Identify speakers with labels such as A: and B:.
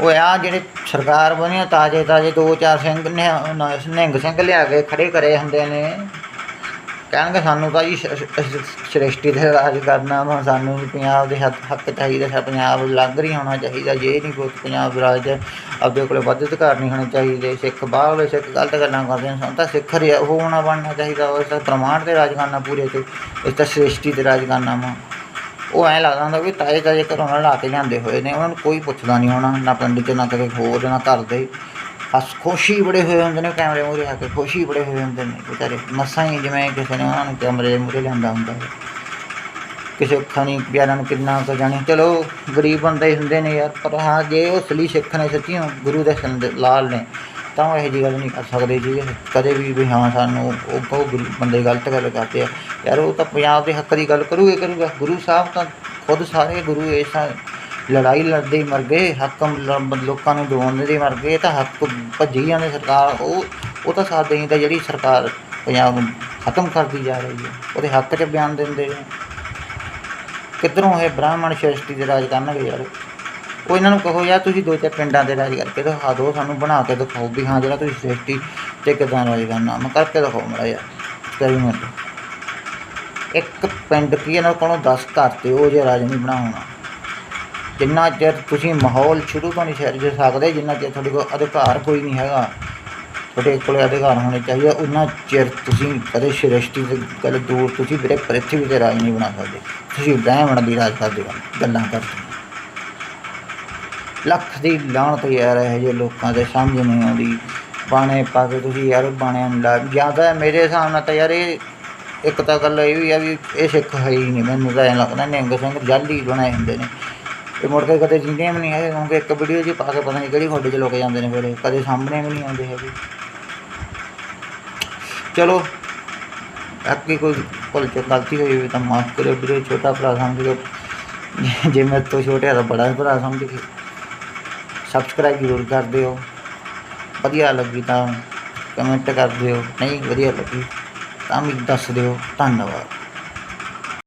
A: ਉਹ ਆ ਜਿਹੜੇ ਸਰਕਾਰ ਬਣੀ ਤਾਜੇ ਤਾਜੇ ਦੋ ਚਾਰ ਸਿੰਘ ਨੇ ਨਾ- ਨਿਹੰਗ ਸਿੰਘ ਲਿਆ ਕੇ ਖੜੇ ਕਰੇ ਹੁੰਦੇ ਨੇ। ਕਹਿਣਗੇ ਸਾਨੂੰ ਤਾਂ ਜੀ ਸ਼- ਸ਼- ਸ੍ਰਿਸ਼ਟੀ ਤੇ ਰਾਜ ਕਰਨਾ ਵਾ, ਸਾਨੂੰ ਵੀ ਪੰਜਾਬ ਦੇ ਹੱਕ ਹੱਕ ਚਾਹੀਦਾ ਸਾ, ਪੰਜਾਬ ਲੰਗ ਰਹੀ ਹੋਣਾ ਚਾਹੀਦਾ, ਜੇ ਨਹੀਂ ਕੋਈ ਪੰਜਾਬ ਰਾਜ ਆਪਦੇ ਕੋਲੇ ਵੱਧ ਅਧਿਕਾਰ ਨਹੀਂ ਹੋਣੇ ਚਾਹੀਦੇ, ਸਿੱਖ ਬਾਹਰਲੇ ਸਿੱਖ ਗਲਤ ਗੱਲਾਂ ਕਰਦੇ ਨੇ, ਸਾਨੂੰ ਤਾਂ ਸਿੱਖ ਰਿਆ, ਉਹ ਹੋਣਾ ਬਣਨਾ ਚਾਹੀਦਾ, ਉਹ ਤਾਂ ਪ੍ਰਮਾਣ ਤੇ ਰਾਜ ਕਰਨਾ ਪੂਰੇ ਤੇ ਇਸ ਤਾਂ ਸ੍ਰਿਸ਼ਟੀ ਤੇ ਰਾਜ ਕਰਨਾ ਵਾ। ਉਹ ਐਂ ਲੱਗਦਾ ਹੁੰਦਾ ਵੀ ਤਾਏ ਤਾਏ ਘਰੋਂ ਨਾਲ ਲਾ ਕੇ ਲਿਆਂਦੇ ਹੋਏ ਨੇ, ਉਹਨਾਂ ਨੂੰ ਕੋਈ ਪੁੱਛਦਾ ਨਹੀਂ ਹੋਣਾ, ਨਾ ਪਿੰਡ 'ਚ, ਨਾ ਕਦੇ ਹੋਰ, ਨਾ ਘਰ ਦੇ। ਹੱਸ ਖੁਸ਼ੀ ਬੜੇ ਹੋਏ ਹੁੰਦੇ ਨੇ ਕੈਮਰੇ ਮੂਹਰੇ ਆ ਕੇ, ਖੁਸ਼ੀ ਬੜੇ ਹੋਏ ਹੁੰਦੇ ਨੇ ਵਿਚਾਰੇ। ਮਸਾਂ ਹੀ ਜਿਵੇਂ ਕਿਸੇ ਨੇ ਉਹਨਾਂ ਨੂੰ ਕੈਮਰੇ ਦੇ ਮੂਹਰੇ ਲਿਆਂਦਾ ਹੁੰਦਾ ਹੈ। ਕਿਸੇ ਖਾਣੀ ਪਿਆਰਾਂ ਨੂੰ ਕਿੰਨਾ ਕੁ ਜਾਣੀ ਚਲੋ, ਗਰੀਬ ਬੰਦੇ ਹੀ ਹੁੰਦੇ ਨੇ ਯਾਰ, ਪਰ ਹਾਂ, ਜੇ ਉਹ ਅਸਲੀ ਸਿੱਖ ਨੇ ਸੱਚੀ ਗੁਰੂ ਦੇ ਸੰਦ ਲਾਲ ਨੇ। ਤਾਂ ਉਹ ਇਹੋ ਜਿਹੀ ਗੱਲ ਨਹੀਂ ਕਰ ਸਕਦੇ ਜੀ। ਕਦੇ ਵੀ ਵੀ ਹਾਂ ਸਾਨੂੰ ਉਹ ਬਹੁਤ ਗੁਰੂ ਬੰਦੇ ਗਲਤ ਗੱਲ ਕਰਦੇ ਆ। ਯਾਰ ਉਹ ਤਾਂ ਪੰਜਾਬ ਦੇ ਹੱਕ ਦੀ ਗੱਲ ਕਰੂਗੇ, ਕਰੂਗਾ। ਗੁਰੂ ਸਾਹਿਬ ਤਾਂ ਖੁਦ ਸਾਰੇ ਗੁਰੂ ਇਸ ਲੜਾਈ ਲੜਦੇ ਹੀ ਮਰ ਗਏ, ਹੱਕ ਲੋਕਾਂ ਨੂੰ ਦਵਾਉਣ ਦੇ ਮਰ ਗਏ ਤਾਂ ਹੱਕ ਭੱਜੀ ਜਾਂਦੇ ਸਰਕਾਰ। ਉਹ ਉਹ ਤਾਂ ਸਾਥ ਦੇਣੀ ਤਾਂ ਜਿਹੜੀ ਸਰਕਾਰ ਪੰਜਾਬ ਨੂੰ ਖਤਮ ਕਰਦੀ ਜਾ ਰਹੀ ਹੈ। ਉਹਦੇ ਹੱਕ 'ਚ ਬਿਆਨ ਦਿੰਦੇ ਨੇ। ਕਿੱਧਰੋਂ ਇਹ ਬ੍ਰਾਹਮਣ ਸ਼੍ਰੇਸ਼ਟੀ ਦੇ ਰਾਜ ਕਰਨਗੇ ਯਾਰ? ਉਹ ਇਹਨਾਂ ਨੂੰ ਕਹੋ, ਯਾਰ ਤੁਸੀਂ ਦੋ ਚਾਰ ਪਿੰਡਾਂ ਦੇ ਰਾਜ ਕਰਕੇ ਦਿਖਾ ਦਿਓ, ਸਾਨੂੰ ਬਣਾ ਕੇ ਦਿਖਾਓ ਵੀ ਹਾਂ, ਜਿਹੜਾ ਤੁਸੀਂ ਸ਼੍ਰੇਸ਼ਟੀ ਤੇ ਕਿਦਾਂ ਰਾਜ ਕਰਨਾ। ਮੈਂ ਕਰਕੇ ਦਿਖਾਓ ਮੇਰਾ ਯਾਰ ਐਕਸਪੈਰੀਮੈਂਟ ਇੱਕ ਪਿੰਡ ਕੀ ਇਹਨਾਂ ਕੋਲੋਂ 10 ਘਰ ਤੇ ਉਹ ਜਿਹਾ ਰਾਜ ਨਹੀਂ ਬਣਾਉਣਾ। ਜਿੰਨਾ ਚਿਰ ਤੁਸੀਂ ਮਾਹੌਲ ਸ਼ੁਰੂ ਤੋਂ ਨਹੀਂ ਸਿਰਜ ਸਕਦੇ, ਜਿੰਨਾ ਚਿਰ ਤੁਹਾਡੇ ਕੋਲ ਅਧਿਕਾਰ ਕੋਈ ਨਹੀਂ ਹੈਗਾ, ਤੁਹਾਡੇ ਕੋਲ ਅਧਿਕਾਰ ਹੋਣੇ ਚਾਹੀਦੇ ਉਹਨਾਂ ਚਿਰ ਤੁਸੀਂ ਕਦੇ ਸ੍ਰਿਸ਼ਟੀ ਦੇ ਗੱਲ ਦੂਰ ਤੁਸੀਂ ਵੀਰੇ ਪ੍ਰਿਥਵੀ ਤੇ ਰਾਜ ਨਹੀਂ ਬਣਾ ਸਕਦੇ। ਤੁਸੀਂ ਬ੍ਰਾਹਮਣ ਦੀ ਰਾਜ ਕਰਦੇ ਹੋ, ਗੱਲਾਂ ਕਰਦੇ ਹੋ। ਲੱਖ ਦੀ ਲਾਹਨਤ ਯਾਰ ਇਹ ਜਿਹੇ ਲੋਕਾਂ ਦੇ ਸਮਝ ਨਹੀਂ ਆਉਂਦੀ। ਬਾਣੇ ਪਾ ਕੇ ਤੁਸੀਂ ਯਾਰ ਬਾਣਿਆਂ ਨੂੰ ਲਾ ਜ਼ਿਆਦਾ ਮੇਰੇ ਹਿਸਾਬ ਨਾਲ ਤਾਂ ਯਾਰ ਇਹ ਇੱਕ ਤਾਂ ਗੱਲ ਇਹ ਵੀ ਆ ਵੀ ਇਹ ਸਿੱਖ ਹੈ ਹੀ ਨਹੀਂ। ਮੈਨੂੰ ਤਾਂ ਐਂ ਲੱਗਦਾ ਨਿਹੰਗ ਸਿੰਘ ਜਲਦੀ ਬਣਾਏ ਹੁੰਦੇ ਨੇ। ਇਹ ਮੁੜ ਕੇ ਕਦੇ ਜਿੰਦੇ ਵੀ ਨਹੀਂ ਹੈਗੇ, ਕਿਉਂਕਿ ਇੱਕ ਵੀਡੀਓ 'ਚ ਪਾ ਕੇ ਪਤਾ ਨਹੀਂ ਕਿਹੜੀ ਖੋਡੇ 'ਚ ਲੋਕ ਜਾਂਦੇ ਨੇ ਫਿਰ ਕਦੇ ਸਾਹਮਣੇ ਵੀ ਨਹੀਂ ਆਉਂਦੇ ਹੈਗੇ। ਚਲੋ ਅੱਗੇ ਕੋਈ ਭੁੱਲ ਚੁੱਕ, ਗਲਤੀ ਹੋਈ ਹੋਵੇ ਤਾਂ ਮਾਫ ਕਰਿਓ ਵੀਰੇ। ਛੋਟਾ ਭਰਾ ਸਮਝ ਲਓ। ਜੇ ਮੇਰੇ ਤੋਂ ਛੋਟਾ ਤਾਂ ਬੜਾ ਭਰਾ ਸਮਝ ਕੇ। ਸਬਸਕ੍ਰਾਈਬ ਜ਼ਰੂਰ ਕਰ ਦਿਓ। ਵਧੀਆ ਲੱਗੀ ਤਾਂ ਕਮੈਂਟ ਕਰ ਦਿਓ। ਨਹੀਂ ਵਧੀਆ ਲੱਗੀ ਤਾਂ ਵੀ ਦੱਸ ਦਿਓ। ਧੰਨਵਾਦ।